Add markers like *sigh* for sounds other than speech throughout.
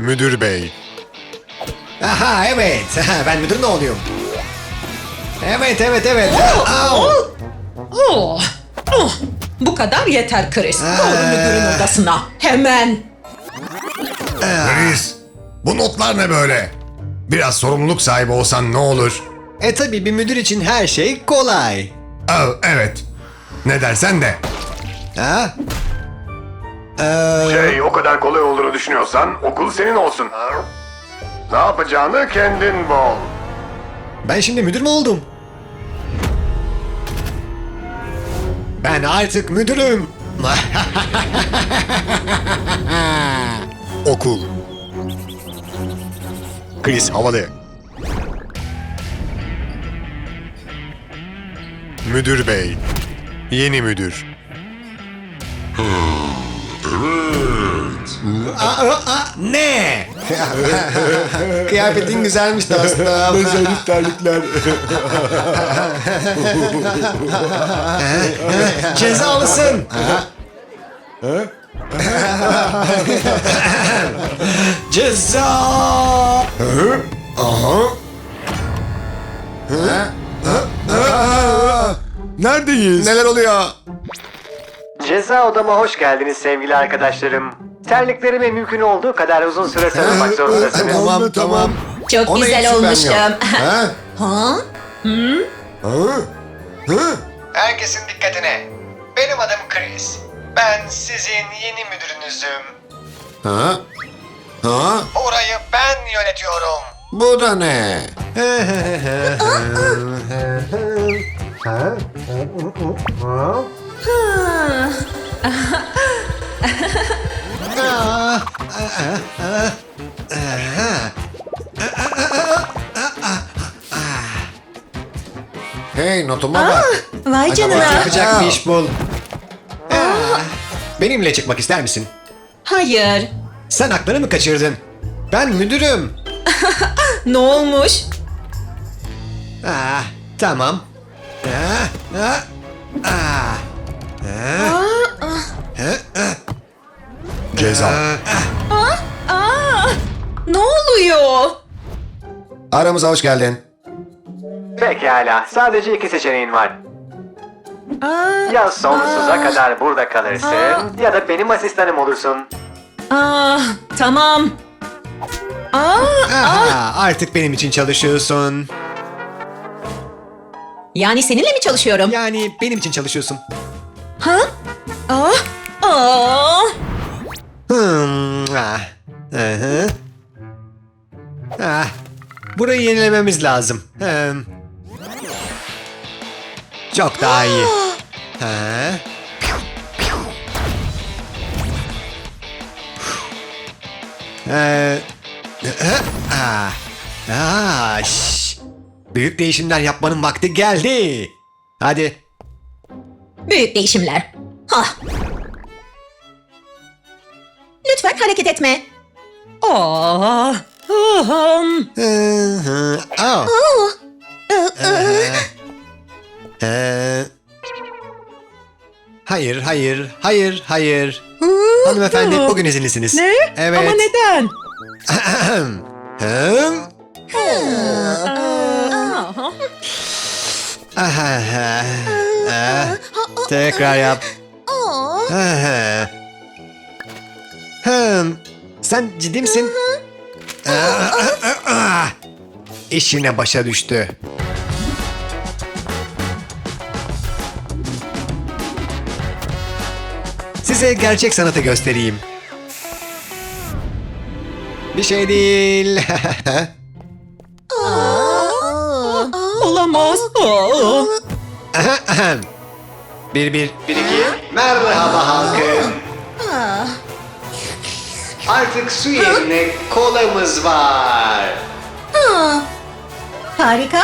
Müdür bey. Aha evet. ben müdür ne oluyorum? Evet evet evet. Au. Oh, oh, bu kadar yeter Chris. Doğru müdürün odasına. Hemen. Chris, bu notlar ne böyle? Biraz sorumluluk sahibi olsan ne olur? E tabi bir müdür için her şey kolay. Oh, evet. Ne dersen de. Ha? Ee, Şey o kadar kolay olduğunu düşünüyorsan okul senin olsun. Ne yapacağını kendin bul. ben şimdi müdür mü oldum? Ben artık müdürüm. *laughs* Okul. Chris havalı. Müdür bey. Yeni müdür. Aa, ne? *laughs* Kıyafetin güzelmiş dostum. *laughs* Özellik terlikler. *laughs* Cezalısın. Ceza. Neredeyiz? Neler oluyor? Ceza odama hoş geldiniz sevgili arkadaşlarım. Terliklerimi mümkün olduğu kadar uzun süre sarılmak zorundasınız. Tamam tamam. Çok Ona hiç güzel şüphem olmuşum. yok. Ha? ha? Ha? Ha? Herkesin dikkatine. Benim adım Chris. Ben sizin yeni müdürünüzüm. Ha? Ha? Orayı ben yönetiyorum. Bu da ne? Hey notuma bak. Vay canına. Yapacak bir iş bul. Ah, Benimle çıkmak ister misin? Hayır. Sen aklını mı kaçırdın? Ben müdürüm. *laughs* Ne olmuş? Ah, tamam. Ah, ah, ah. Ceza. Aa, ne oluyor? Aramıza hoş geldin. Pekala. Sadece iki seçeneğin var. Ya sonsuza kadar burada kalırsın ya da benim asistanım olursun. Aa, tamam. Aa, Aha, artık benim için çalışıyorsun. yani seninle mi çalışıyorum? Yani benim için çalışıyorsun. Ha? Aa, aa. Burayı yenilememiz lazım. Hmm. Çok daha iyi. Ha? Ee. Büyük değişimler yapmanın vakti geldi. Hadi. Büyük değişimler. Hah. Lütfen hareket etme. Aa, hım. Hı hı. Aa. Ee, hayır, hayır, hayır, hayır. Hanımefendi bugün izinlisiniz. Ne? Evet. Ama neden? *clears throat* Aha. Ah, Tekrar yap. Hım. Sen ciddi misin? *laughs* İşine başa düştü. Size gerçek sanatı göstereyim. Bir şey değil. *laughs* Olamaz. Bir bir bir iki. Merhaba halkım. Artık su yerine kolamız var. Harika.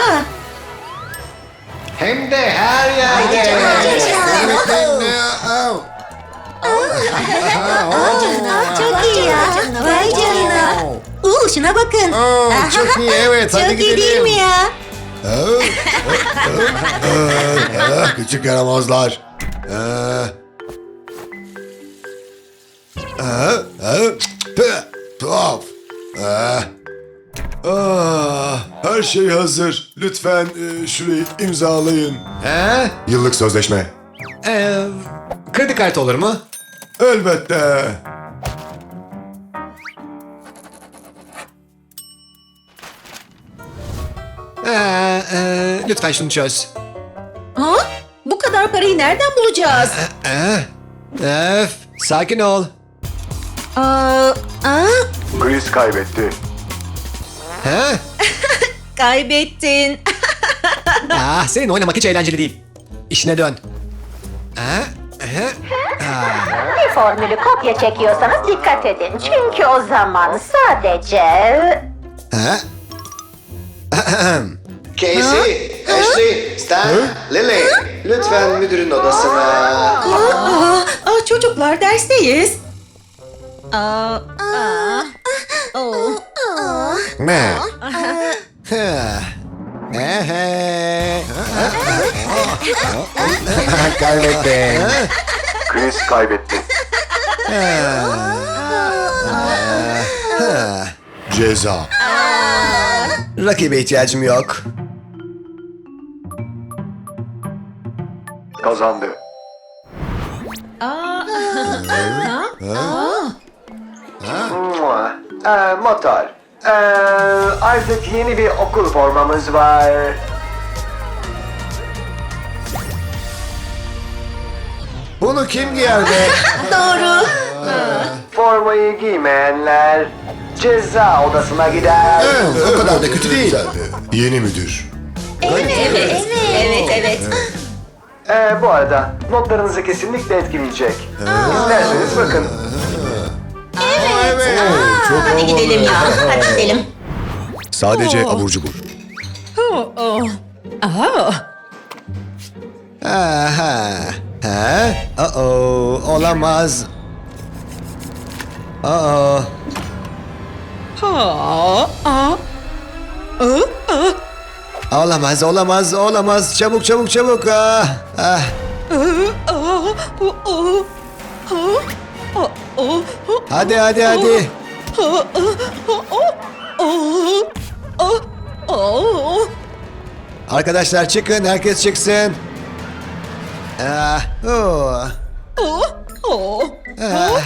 Hem de her yerde. Çok iyi ya. Vay canına. Uuu şuna bakın. Oo, çok iyi evet hadi Çok iyi gidelim. değil mi ya? Küçük yaramazlar. Ah. Ah, ah, püh, Tuhaf. Ah. Ah, her şey hazır. Lütfen e, şurayı imzalayın. Ha? Yıllık sözleşme. Ee, kredi kartı olur mu? Elbette. Ee, e, lütfen şunu çöz. Ha? Bu kadar parayı nereden bulacağız? Ee, öf, sakin ol. Aa, aa, Chris kaybetti. Ha? *laughs* kaybettin. *laughs* Ah, senin oynamak hiç eğlenceli değil. İşine dön. Ha? Ha? Bir formülü kopya çekiyorsanız dikkat edin. Çünkü o zaman sadece... Ha? Casey, Ashley, Stan, Lily, lütfen müdürün odasına. Aa, aa, çocuklar dersteyiz. Aa, aa, oo. Ne? Kaybettin. Chris kaybetti. Ceza. Rakibe ihtiyacım yok. Kazandı. Mua. Ee, motor. Ee, artık yeni bir okul formamız var. Bunu kim giyerdi? *laughs* Doğru. Formayı giymeyenler ceza odasına gider. o kadar da kötü değil. Yeni müdür. Evet, evet, evet. Ee, bu arada notlarınızı kesinlikle etkileyecek. İsterseniz bakın. Çok Hadi gidelim ya, hadi gidelim. Sadece abur cubur. Oh, oh. Aa, Aha. Ha? Uh-oh. Olamaz. Uh-oh. ha, aa. Aa, aa. Olamaz, olamaz, olamaz. Çabuk, çabuk, çabuk. Ah, ah. Hadi, hadi, hadi. Arkadaşlar çıkın, herkes çıksın. Ah, oh. Ah.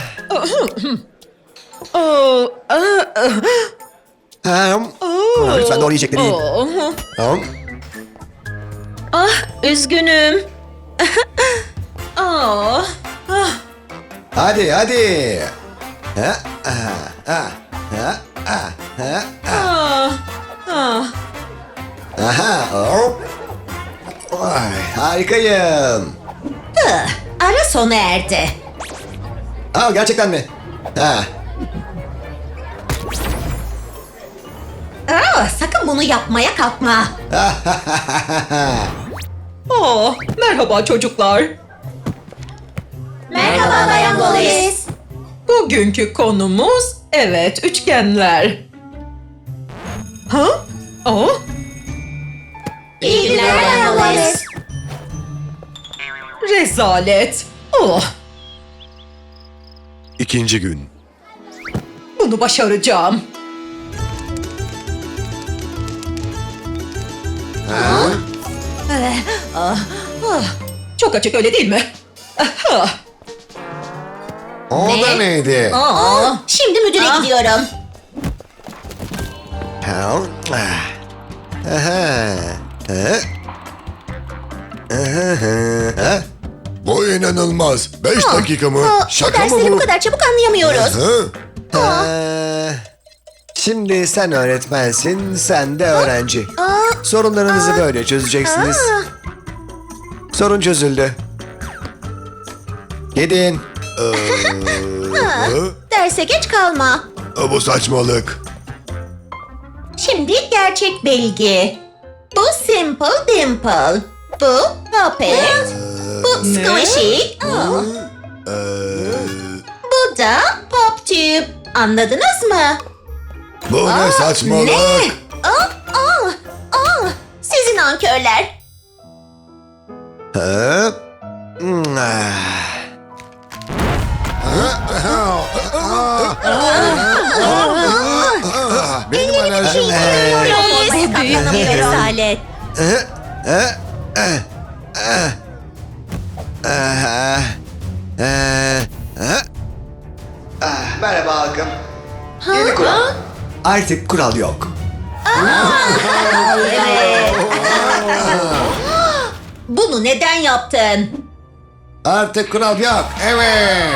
Ah, ah, Lütfen doğru yiyecekleri yiyin. Tamam. Ah, üzgünüm. *laughs* Ah, ah. Hadi, hadi. Ha, ah, ah, ha, ah, ha, ah. Ah, ah. Aha, hop. Vay, harikayım. Ara sona erdi. Aa, gerçekten mi? Ha. Aa, sakın bunu yapmaya kalkma. oh, merhaba çocuklar. Merhaba Bayan Wallace. Bugünkü konumuz evet üçgenler. Ha? Oh, İyi günler Bayan Wallace. rezalet. Oh, İkinci gün. bunu başaracağım. Ah, ah, Çok açık öyle değil mi? Ah, O da neydi? Aa, şimdi müdüre gidiyorum. Ha, ah. Aha. Ha? Aha, ha? Bu inanılmaz. Beş dakika mı? Aa, Şaka mı dersleri bu? bu kadar çabuk anlayamıyoruz. Hı? Ee, Şimdi sen öğretmensin, sen de öğrenci. Sorunlarınızı böyle çözeceksiniz. Sorun çözüldü. Gidin. Hı? Derse geç kalma. Bu saçmalık. Şimdi gerçek bilgi. Bu Simple Dimple. Bu Puppet. Bu Ne? Squishy. Ee, Bu da Pop Tube. Anladınız mı? bu ne saçmalık? Ne? Aa, aa, aa. Sizin ankörler. Ha? Hmm, ah. Şey Bu büyük rezalet. Merhaba halkım. Yeni kural. Artık kural yok. *laughs* Bunu neden yaptın? Artık kural yok. Evet.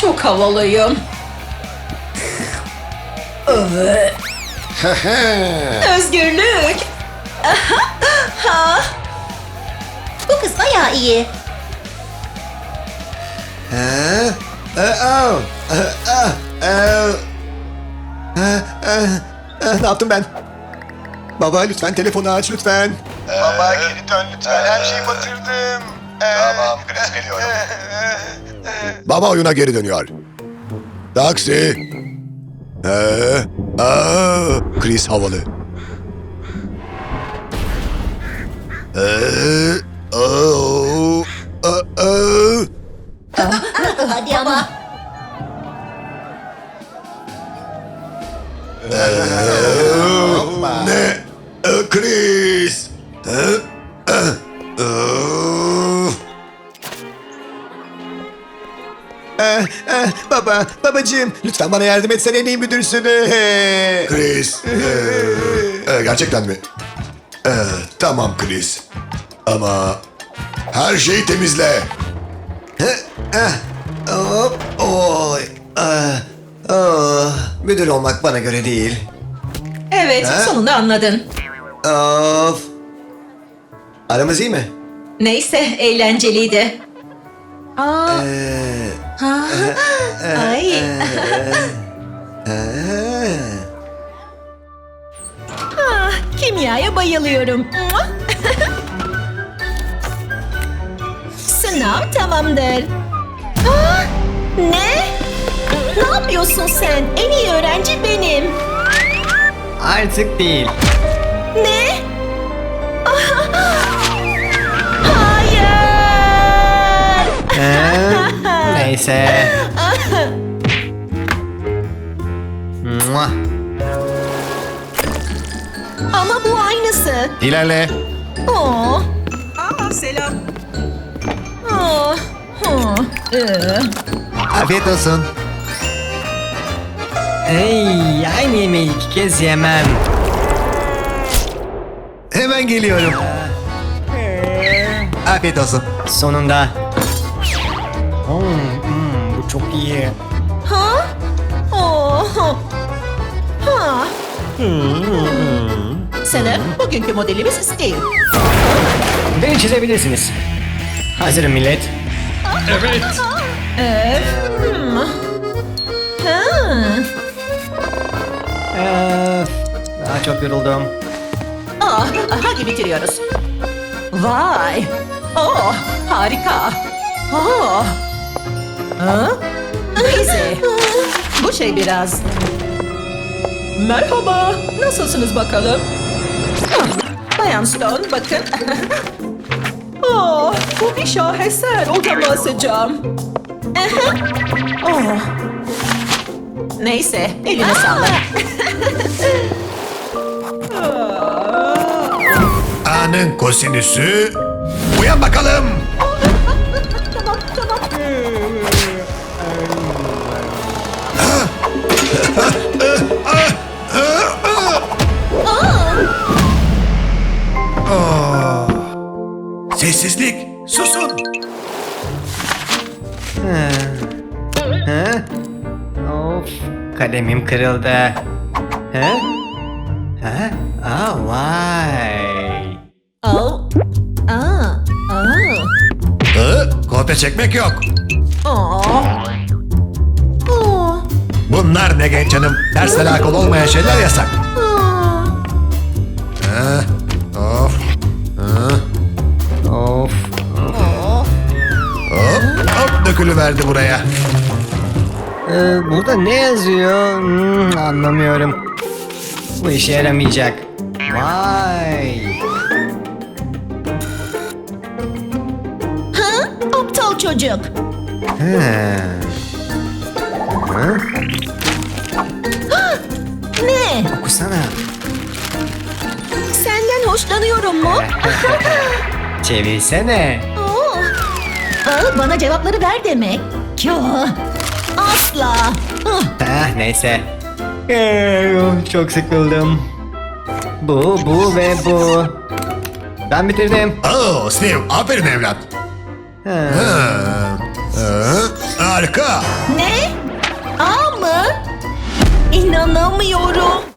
Çok havalıyım. *laughs* Özgürlük. Bu kız bayağı iyi. Ha? Aa, aa, aa, ah, ah, Ne yaptım ben? Baba lütfen telefonu aç lütfen. Baba geri dön lütfen. Her şeyi batırdım. Tamam Chris geliyorum. Baba oyuna geri dönüyor. Taksi. Ee, aa, Chris havalı. Ee, Ne? Ee, Chris. Ee, ee. Eh, eh, baba, babacığım lütfen bana yardım etsene en iyi müdürsün. Eh. *laughs* Chris. ee, ee, gerçekten mi? Ee, tamam Chris. Ama her şeyi temizle. Hop, oy. Ah, ah. Müdür olmak bana göre değil. Evet, Ha? sonunda anladın. Of. Aramız iyi mi? Neyse, eğlenceliydi. Aa, Ee, *laughs* ay. eh. *laughs* Kimyaya bayılıyorum. *laughs* Sınav tamamdır. Aa, ne? Ne yapıyorsun sen? En iyi öğrenci benim. Artık değil. Ne? Hayır! Neyse. Mua. Ama bu aynısı. İlerle. Oo. Aa, selam. Oh, oh, ee. Afiyet olsun. Ey, aynı yemeği iki kez yemem. Hemen geliyorum. Afiyet olsun. Sonunda. Hmm, hmm, bu çok iyi. Ha? Oh. Ha. Sanırım bugünkü modelimiz Steve. Beni çizebilirsiniz. Hazırım millet. Hmm. Ha. Öf, daha çok yoruldum. Ah, hadi bitiriyoruz. Vay. Oh, harika. Oh. Ha? Daisy. Bu şey biraz. Merhaba. Nasılsınız bakalım? Ah, Bayan Stone bakın. *laughs* oh, bu bir şaheser. Oradan bahsedeceğim. oh. Neyse, eline sağlık. A'nın kosinüsü. Uyan bakalım. tamam, tamam. Sessizlik. Susun. Ha? Of, kalemim kırıldı. Ha? Ha? Aa, vay. Oh. Aa. Aa. Ee, kopya çekmek yok. Oh. Oh. Bunlar ne genç hanım? Dersle alakalı olmayan şeyler yasak. Ha, of. Of. Hop, hop dökülüverdi buraya. Ee, burada ne yazıyor? Hmm, anlamıyorum. Bu işe yaramayacak. Vay. Ha? Aptal çocuk. Hı. Hı? Ne? Okusana. Senden hoşlanıyorum mu? *laughs* Çevirsene. Oo. Aa, bana cevapları ver demek. Yo. Asla. Ah, Ah neyse. Çok sıkıldım. Bu, bu ve bu. Ben bitirdim. Oo Steve aferin evlat. Ha. Ha. Ha. Harika. Ne? A mı? İnanamıyorum.